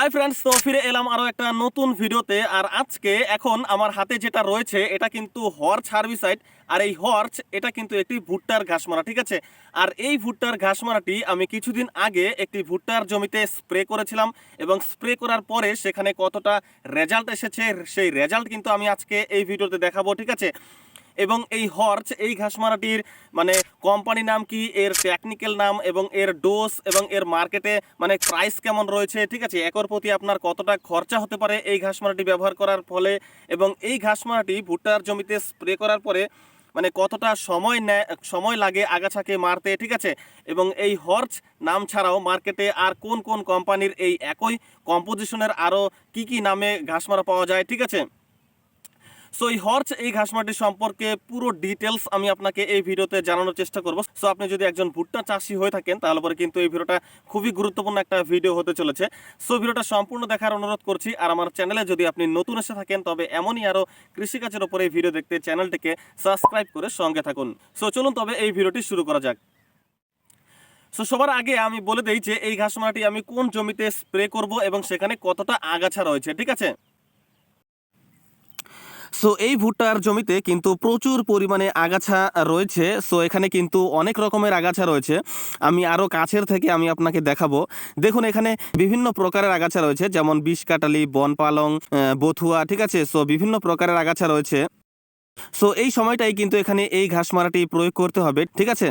Hi friends তো ফিরে এলাম আরও একটা নতুন ভিডিওতে। আর আজকে এখন আমার হাতে যেটা রয়েছে, এটা কিন্তু হর্চ হার্বিসাইড আর এই হর্চ, এটা কিন্তু একটি ভুট্টার ঘাসমারা, ঠিক আছে? আর এই ভুট্টার ঘাসমারাটি আমি কিছুদিন আগে একটি ভুট্টার জমিতে স্প্রে করেছিলাম এবং স্প্রে করার পরে সেখানে কতটা রেজাল্ট এসেছে, সেই রেজাল্ট কিন্তু আমি আজকে এই ভিডিওতে দেখাবো, ঠিক আছে? এবং এই হর্চ, এই ঘাসমারাটির মানে কোম্পানি নাম কি, এর টেকনিক্যাল নাম এবং এর ডোজ এবং এর মার্কেটে মানে প্রাইস কেমন রয়েছে, ঠিক আছে? একর প্রতি আপনার কতটা খরচা হতে পারে এই ঘাসমারাটি ব্যবহার করার ফলে এবং এই ঘাসমারাটি ভুট্টার জমিতে স্প্রে করার পরে মানে কতটা সময় নেয় সময় লাগে আগাছাকে মারতে, ঠিক আছে? এবং এই হর্চ নাম ছাড়াও মার্কেটে আর কোন কোন কোম্পানির এই একই কম্পোজিশনের আরও কি কি নামে ঘাসমারা পাওয়া যায়, ঠিক আছে? সো এই হর্চ এই ঘাসমাটি সম্পর্কে পুরো ডিটেলস আমি আপনাকে এই ভিডিওতে জানানোর চেষ্টা করব। সো আপনি যদি একজন ভুট্টা চাষি হয়ে থাকেন, তাহলে পরে কিন্তু এই ভিডিওটা খুবই গুরুত্বপূর্ণ একটা ভিডিও হতে চলেছে। সো ভিডিওটা সম্পূর্ণ দেখার অনুরোধ করছি। আর আমার চ্যানেলে যদি আপনি নতুন এসে থাকেন, তবে এমনই আরও কৃষিকাজের উপরে এই ভিডিও দেখতে চ্যানেলটিকে সাবস্ক্রাইব করে সঙ্গে থাকুন। সো চলুন তবে এই ভিডিওটি শুরু করা যাক। সো সবার আগে আমি বলে দিই যে, এই ঘাসমাটি আমি কোন জমিতে স্প্রে করব এবং সেখানে কতটা আগাছা রয়েছে, ঠিক আছে? সো এই ভুট্টার জমিতে কিন্তু প্রচুর পরিমাণে আগাছা রয়েছে। সো এখানে কিন্তু অনেক রকমের আগাছা রয়েছে। আমি আরও কাছের থেকে আমি আপনাকে দেখাবো। দেখুন, এখানে বিভিন্ন প্রকারের আগাছা রয়েছে, যেমন বিষ কাটালি বনপালং বথুয়া, ঠিক আছে? সো বিভিন্ন প্রকারের আগাছা রয়েছে। সো এই সময়টাই কিন্তু এখানে এই ঘাস মারাটি প্রয়োগ করতে হবে, ঠিক আছে?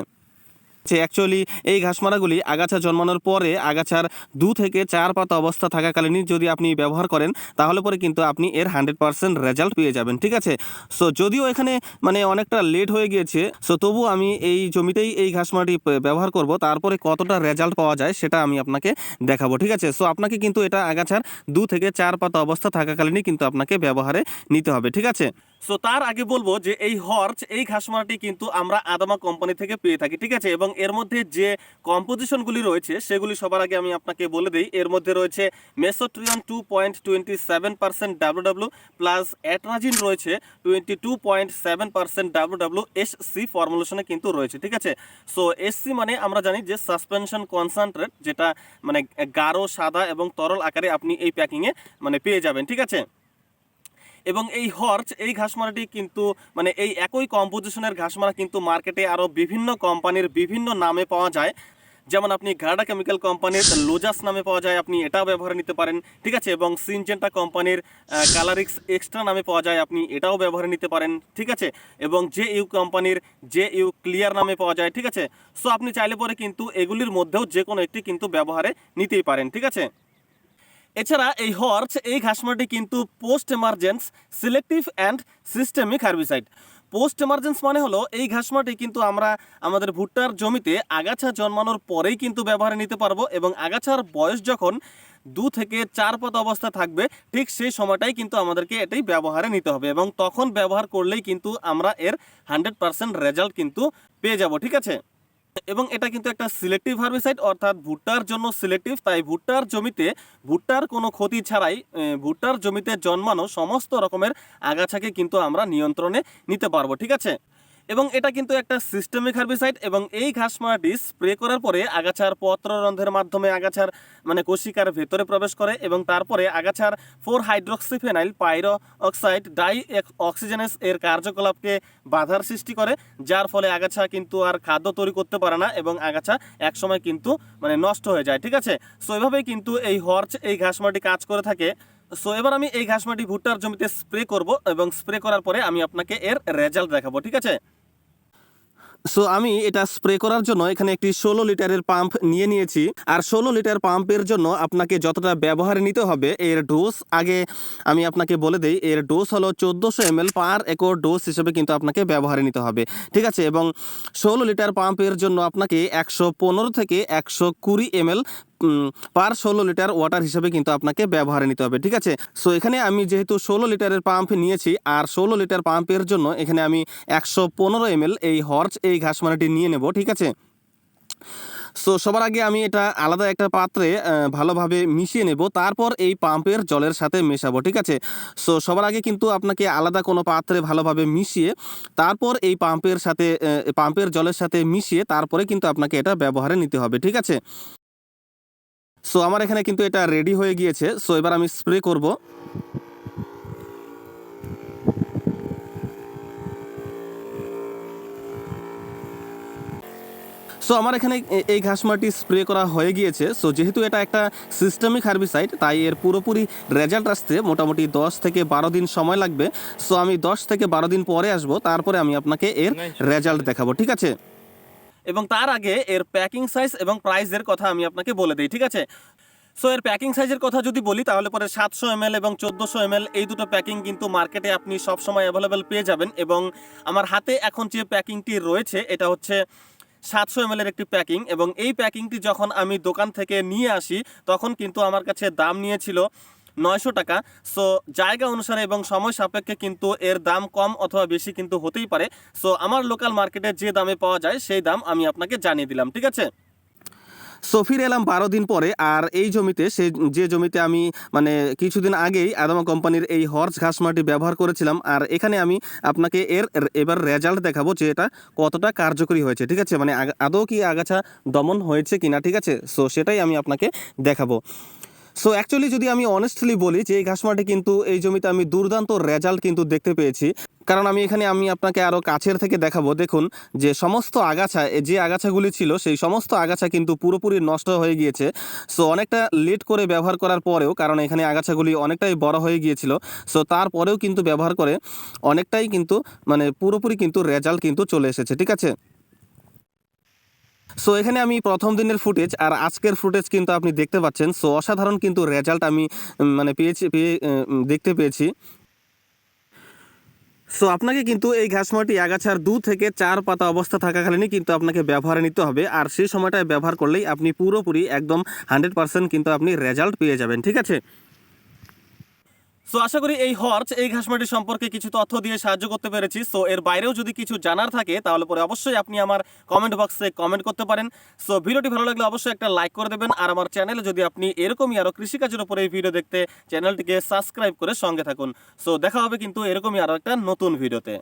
অ্যাকচুয়ালি এই ঘাসমারাগুলি আগাছা জন্মানোর পরে আগাছার দু থেকে চার পাতা অবস্থা থাকাকালীনই যদি আপনি ব্যবহার করেন, তাহলে পরে কিন্তু আপনি এর হান্ড্রেড পার্সেন্ট রেজাল্ট পেয়ে যাবেন, ঠিক আছে? সো যদিও এখানে মানে অনেকটা লেট হয়ে গিয়েছে সো তবু আমি এই জমিতেই এই ঘাসমারাটি ব্যবহার করব, তারপরে কতটা রেজাল্ট পাওয়া যায় সেটা আমি আপনাকে দেখাবো, ঠিক আছে? সো আপনাকে কিন্তু এটা আগাছার দু থেকে চার পাতা অবস্থা থাকাকালীনই কিন্তু আপনাকে ব্যবহারে নিতে হবে, ঠিক আছে? সো তার আগে বলব যে এই হর্চ, এই ঘাসমারাটি কিন্তু আমরা আদামা কোম্পানি থেকে পেয়ে থাকি, ঠিক আছে? এবং এর মধ্যে যে কম্পোজিশনগুলি রয়েছে, সেগুলি সবার আগে আমি আপনাকে বলে দিই। এর মধ্যে রয়েছে mesotrione two point twenty seven percent W W plus atrazine রয়েছে twenty two point seven percent W W S C ফর্মুলেশনে কিন্তু রয়েছে, ঠিক আছে? সো এসসি মানে আমরা জানি যে সাসপেনশন কনসেন্ট্রেট যেটা মানে গাঢ়, সাদা এবং তরল আকারে আপনি এই প্যাকিংয়ে মানে পেয়ে যাবেন, ঠিক আছে? এবং এই হর্চ, এই ঘাসমারাটি কিন্তু মানে এই একই কম্পোজিশনের ঘাসমারা কিন্তু মার্কেটে আরও বিভিন্ন কোম্পানির বিভিন্ন নামে পাওয়া যায়। যেমন আপনি গার্ডা কেমিক্যাল কোম্পানির লোজাস নামে পাওয়া যায়, আপনি এটাও ব্যবহারে নিতে পারেন, ঠিক আছে? এবং সিনজেন্টা কোম্পানির কালারিক্স এক্সট্রা নামে পাওয়া যায়, আপনি এটাও ব্যবহারে নিতে পারেন, ঠিক আছে? এবং জে ইউ কোম্পানির জে ইউ ক্লিয়ার নামে পাওয়া যায়, ঠিক আছে? সো আপনি চাইলে পরে কিন্তু এগুলির মধ্যেও যে কোনো একটি কিন্তু ব্যবহারে নিতেই পারেন, ঠিক আছে? এছাড়া এই হর্চ, এই ঘাসমাটি কিন্তু post emergence selective and systemic herbicide. Post emergence মানে হলো এই ঘাসমাটি কিন্তু আমরা আমাদের ভুট্টার জমিতে আগাছা জন্মানোর পরেই কিন্তু ব্যবহারে নিতে পারব এবং আগাছার বয়স যখন দু থেকে চার পদ অবস্থা থাকবে, ঠিক সেই সময়টাই কিন্তু আমাদেরকে এটাই ব্যবহারে নিতে হবে এবং তখন ব্যবহার করলেই কিন্তু আমরা এর হান্ড্রেড পার্সেন্ট রেজাল্ট কিন্তু পেয়ে যাব, ঠিক আছে? এবং এটা কিন্তু একটা সিলেক্টিভ হার্বিসাইড অর্থাৎ ভুট্টার জন্য সিলেক্টিভ তাই ভুট্টার জমিতে, ভুট্টার কোনো ক্ষতি ছাড়াই ভুট্টার জমিতে জন্মানো সমস্ত রকমের আগাছাকে কিন্তু আমরা নিয়ন্ত্রণে নিতে পারব, ঠিক আছে? এবং এটা কিন্তু একটা সিস্টেমিক হার্বিসাইড এবং এই ঘাসমারাটি স্প্রে করার পরে আগাছার পত্ররন্ধ্রের মাধ্যমে আগাছার মানে কোশিকার ভেতরে প্রবেশ করে এবং তারপরে আগাছার four hydroxyphenyl pyro oxide dioxygenase এর কার্যকলাপকে বাধার সৃষ্টি করে, যার ফলে আগাছা কিন্তু আর খাদ্য তৈরি করতে পারে না এবং আগাছা একসময় কিন্তু মানে নষ্ট হয়ে যায়, ঠিক আছে? সো এভাবেই কিন্তু এই হর্চ, এই ঘাসমাটি কাজ করে থাকে। সো এবার আমি এই ঘাসমাটি ভুট্টার জমিতে স্প্রে করব এবং স্প্রে করার পরে আমি আপনাকে এর রেজাল্ট দেখাবো, ঠিক আছে? সো আমি এটা স্প্রে করার জন্য এখানে একটি ষোলো লিটারের পাম্প নিয়ে নিয়েছি। আর ষোলো লিটার পাম্পের জন্য আপনাকে যতটা ব্যবহার নিতে হবে এর ডোজ আগে আমি আপনাকে বলে দিই, এর ডোজ হলো চোদ্দোশো M L per acre dose হিসেবে কিন্তু আপনাকে ব্যবহারে নিতে হবে। ঠিক আছে? এবং ষোলো লিটার পাম্পের জন্য আপনাকে একশো পনেরো থেকে একশো কুড়ি এম এল পার ষোলো লিটার ওয়াটার হিসেবে কিন্তু আপনাকে ব্যবহারে নিতে হবে, ঠিক আছে? সো এখানে আমি যেহেতু ষোলো লিটারের পাম্প নিয়েছি, আর ষোলো লিটার পাম্পের জন্য এখানে আমি একশো পনেরো এম এই হর্চ এই ঘাসমারাটি নিয়ে নেব, ঠিক আছে? সো সবার আগে আমি এটা আলাদা একটা পাত্রে ভালোভাবে মিশিয়ে নেব, তারপর এই পাম্পের জলের সাথে মেশাবো, ঠিক আছে? সো সবার আগে কিন্তু আপনাকে আলাদা কোনো পাত্রে ভালোভাবে মিশিয়ে, তারপর এই পাম্পের সাথে পাম্পের জলের সাথে মিশিয়ে তারপরে কিন্তু আপনাকে এটা ব্যবহারে নিতে হবে, ঠিক আছে? সো আমার এখানে কিন্তু এটা রেডি হয়ে গিয়েছে। সো এবার আমি স্প্রে করব। সো আমার এখানে এই ঘাস মাটি স্প্রে করা হয়ে গিয়েছে। সো যেহেতু এটা একটা সিস্টেমিক হার্বিসাইড তাই এর পুরোপুরি রেজাল্ট আসতে মোটামুটি দশ থেকে বারো দিন সময় লাগবে। সো আমি দশ থেকে বারো দিন পরে আসব। তারপরে আমি আপনাকে এর রেজাল্ট দেখাবো। ঠিক আছে? এবং তার আগে এর প্যাকিং সাইজ এবং প্রাইসের কথা আমি আপনাকে বলে দিই, ঠিক আছে? সো এর প্যাকিং সাইজের কথা যদি বলি, তাহলে পরে সাতশো এম এবং চোদ্দোশো এম এই দুটো প্যাকিং কিন্তু মার্কেটে আপনি সবসময় অ্যাভেলেবেল পেয়ে যাবেন এবং আমার হাতে এখন যে প্যাকিংটি রয়েছে, এটা হচ্ছে সাতশো এম একটি প্যাকিং এবং এই প্যাকিংটি যখন আমি দোকান থেকে নিয়ে আসি, তখন কিন্তু আমার কাছে দাম নিয়েছিল নয়শো টাকা। সো জায়গা অনুসারে এবং সময় সাপেক্ষে কিন্তু এর দাম কম অথবা বেশি কিন্তু হতেই পারে। সো আমার লোকাল মার্কেটে যে দামে পাওয়া যায়, সেই দাম আমি আপনাকে জানিয়ে দিলাম, ঠিক আছে? সো ফিরে এলাম বারো দিন পরে, আর এই জমিতে, সে যে জমিতে আমি মানে কিছুদিন আগেই আদামা কোম্পানির এই হর্স ঘাস মাটি ব্যবহার করেছিলাম, আর এখানে আমি আপনাকে এর এবার রেজাল্ট দেখাবো যে এটা কতটা কার্যকরী হয়েছে, ঠিক আছে? মানে আদৌ কি আগাছা দমন হয়েছে কিনা, ঠিক আছে? সো সেটাই আমি আপনাকে দেখাবো। সো অ্যাকচুয়ালি যদি আমি অনেস্টলি বলি যে এই ঘাস মাঠে কিন্তু, এই জমিতে আমি দুর্দান্ত রেজাল্ট কিন্তু দেখতে পেয়েছি। কারণ আমি এখানে, আমি আপনাকে আরও কাছের থেকে দেখাবো। দেখুন, যে সমস্ত আগাছা যে আগাছাগুলি ছিল, সেই সমস্ত আগাছা কিন্তু পুরোপুরি নষ্ট হয়ে গিয়েছে। সো অনেকটা লেট করে ব্যবহার করার পরেও, কারণ এখানে আগাছাগুলি অনেকটাই বড় হয়ে গিয়েছিল। সো তারপরেও কিন্তু ব্যবহার করে অনেকটাই কিন্তু মানে পুরোপুরি কিন্তু রেজাল্ট কিন্তু চলে এসেছে, ঠিক আছে? সো এখানে আমি প্রথম দিনের ফুটেজ আর আজকের ফুটেজ কিন্তু আপনি দেখতে পাচ্ছেন। সো অসাধারণ কিন্তু রেজাল্ট আমি মানে পেয়েছি, পেয়ে দেখতে পেয়েছি। সো আপনাকে কিন্তু এই ঘাস মাটি আগাছার দু থেকে চার পাতা অবস্থা থাকাকালীনই কিন্তু আপনাকে ব্যবহারে নিতে হবে। আর সেই সময়টায় ব্যবহার করলেই আপনি পুরোপুরি একদম হান্ড্রেড পার্সেন্ট কিন্তু আপনি রেজাল্ট পেয়ে যাবেন, ঠিক আছে? সো আশা করি এই হর্চ, এই ঘাসমাটি সম্পর্কে কিছু তথ্য দিয়ে সাহায্য করতে পেরেছি। সো এর বাইরেও যদি কিছু জানার থাকে, তাহলে পরে অবশ্যই আপনি আমার কমেন্ট বক্সে কমেন্ট করতে পারেন। সো ভিডিওটি ভালো লাগলে অবশ্যই একটা লাইক করে দেবেন। আর আমার চ্যানেলে যদি আপনি এরকমই আরও কৃষিকাজের উপরে এই ভিডিও দেখতে চ্যানেলটিকে সাবস্ক্রাইব করে সঙ্গে থাকুন। সো দেখা হবে কিন্তু এরকমই আরও একটা নতুন ভিডিওতে